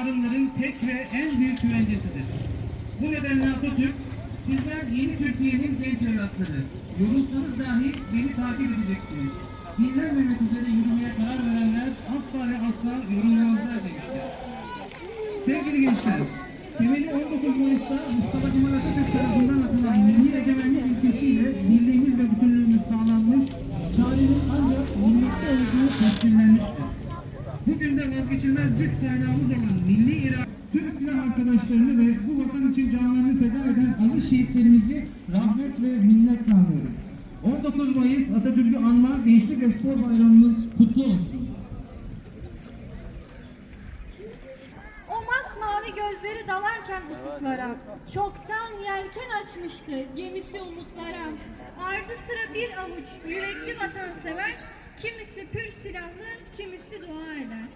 yarınların tek ve en büyük güvencesidir. Bu nedenle Atatürk, sizler yeni Türkiye'nin genç evlatları, yorulsanız dahi beni takip edeceksiniz. Dinlenmemek üzere yürümeye karar verenler asla ve asla yorulmazlar demiştir. Sevgili gençler, temeli 19 Mayıs'ta Mustafa Kemal Atatürk tarafından atılan milli egemenlik ilkesiyle birliğimiz ve bütünlüğümüz sağlanmış, tarihin ancak millette olduğu tescillenmiştir. Bugün de vazgeçilmez güç kaynağımız olan milli irade, Türk silah arkadaşlarını ve bu vatan için canlarını feda eden aziz şehitlerimizi rahmet ve minnetle anıyoruz. 19 Mayıs Atatürk'ü anma Gençlik ve Spor Bayramımız kutlu olsun. O masmavi gözleri dalarken ufuklara Çoktan yelken açmıştı gemisi umutlara Ardı sıra bir avuç yürekli vatansever Kimisi pür silahlı, kimisi dua eder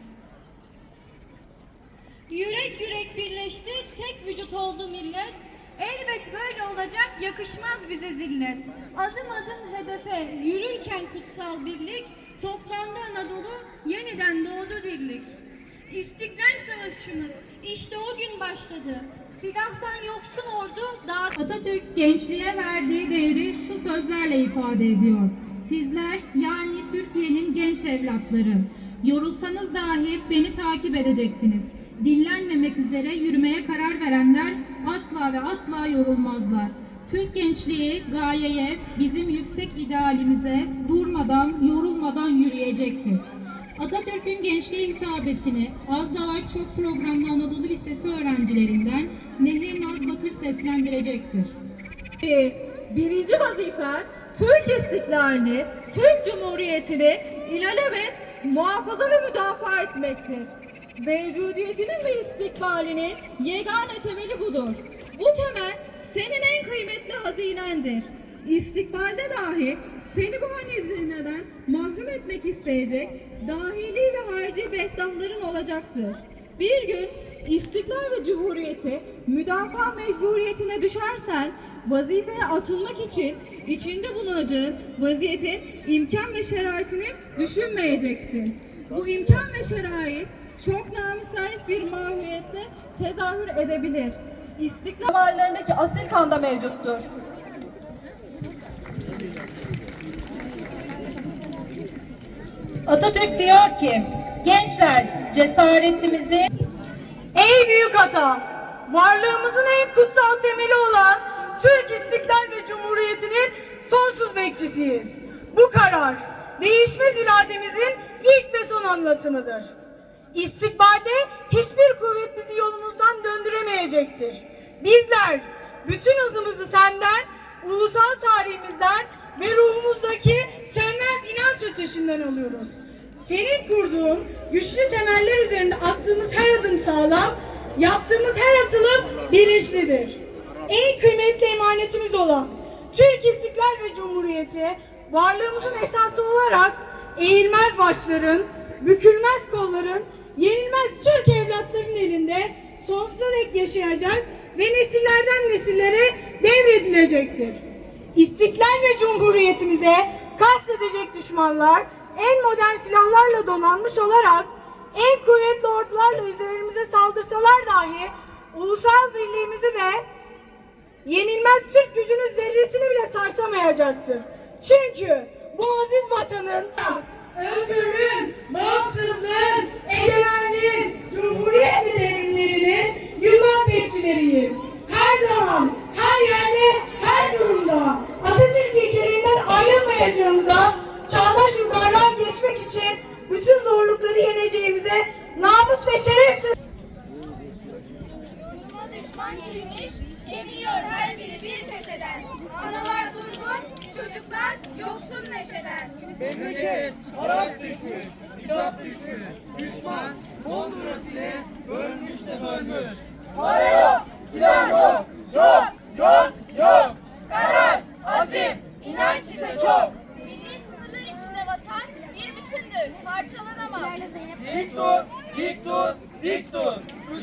Yürek yürek birleşti, tek vücut oldu millet Elbet böyle olacak, yakışmaz bize zillet Adım adım hedefe, yürürken kutsal birlik Toplandı Anadolu, yeniden doğdu dirlik İstiklal Savaşımız işte o gün başladı. Silahtan yoksun ordu daha Atatürk gençliğe verdiği değeri şu sözlerle ifade ediyor. Sizler yani Türkiye'nin genç evlatları. Yorulsanız dahi beni takip edeceksiniz. Dinlenmemek üzere yürümeye karar verenler asla ve asla yorulmazlar. Türk gençliği gayeye, bizim yüksek idealimize durmadan, yorulmadan yürüyecektir. Atatürk'ün gençliğe hitabesini az daha çok programlı Anadolu Lisesi öğrencilerinden Nehir Naz Bakır seslendirecektir. Birinci vazifen Türk istiklalini, Türk Cumhuriyeti'ni ilelebet muhafaza ve müdafaa etmektir. Mevcudiyetinin ve istikbalinin yegane temeli budur. Bu temel senin en kıymetli hazinendir. İstikbalde dahi seni bu hazineden mahrum etmek isteyecek dahili ve harici behdahların olacaktır. Bir gün istiklal ve cumhuriyeti müdafaa mecburiyetine düşersen vazifeye atılmak için içinde bulunacağın vaziyetin imkan ve şeraitini düşünmeyeceksin. Bu imkan ve şerait çok namüsait bir mahiyetle tezahür edebilir. İstiklal damarlarındaki asil kanda mevcuttur. Atatürk diyor ki, gençler cesaretimizi Ey büyük ata! Varlığımızın en kutsal temeli olan bekçisiyiz. Bu karar değişmez irademizin ilk ve son anlatımıdır. İstikbalde hiçbir kuvvet bizi yolumuzdan döndüremeyecektir. Bizler bütün hızımızı senden, ulusal tarihimizden ve ruhumuzdaki sönmez inanç ateşinden alıyoruz. Senin kurduğun güçlü temeller üzerinde attığımız her adım sağlam, yaptığımız her atılım bilinçlidir. En kıymetli emanetimiz olan Türk İstiklal ve Cumhuriyeti varlığımızın esası olarak eğilmez başların, bükülmez kolların, yenilmez Türk evlatlarının elinde sonsuza dek yaşayacak ve nesillerden nesillere devredilecektir. İstiklal ve Cumhuriyetimize kastedecek düşmanlar en modern silahlarla donanmış olarak en kuvvetli ordularla üzerimize saldırsalar dahi ulusal birliğimizi ve yenilmez Türk gücünün zerresini bile sarsamayacaktır. Çünkü bu aziz vatanın özgürlüğün, bağımsızlığın, egemenliğin, cumhuriyet devrimlerinin yılmaz bekçileriyiz. Her zaman, her yerde, her durumda Atatürk ilkelerinden ayrılmayacağımıza, çağdaş yukarıdan geçmek için bütün zorlukları yeneceğimize namus ve şeref düşman girmiş, geliyor Çocuklar yoksun neşeden. Memleket Arap düşmüş, kitap düşmüş, düşman Mondros ile bölmüş de bölmüş. Para yok, silah yok, yok, yok, yok. Karar, azim, inanç size çok. Milli sınırlar içinde vatan bir bütündür, parçalanamaz. Dik dur, dik dur, dik dur.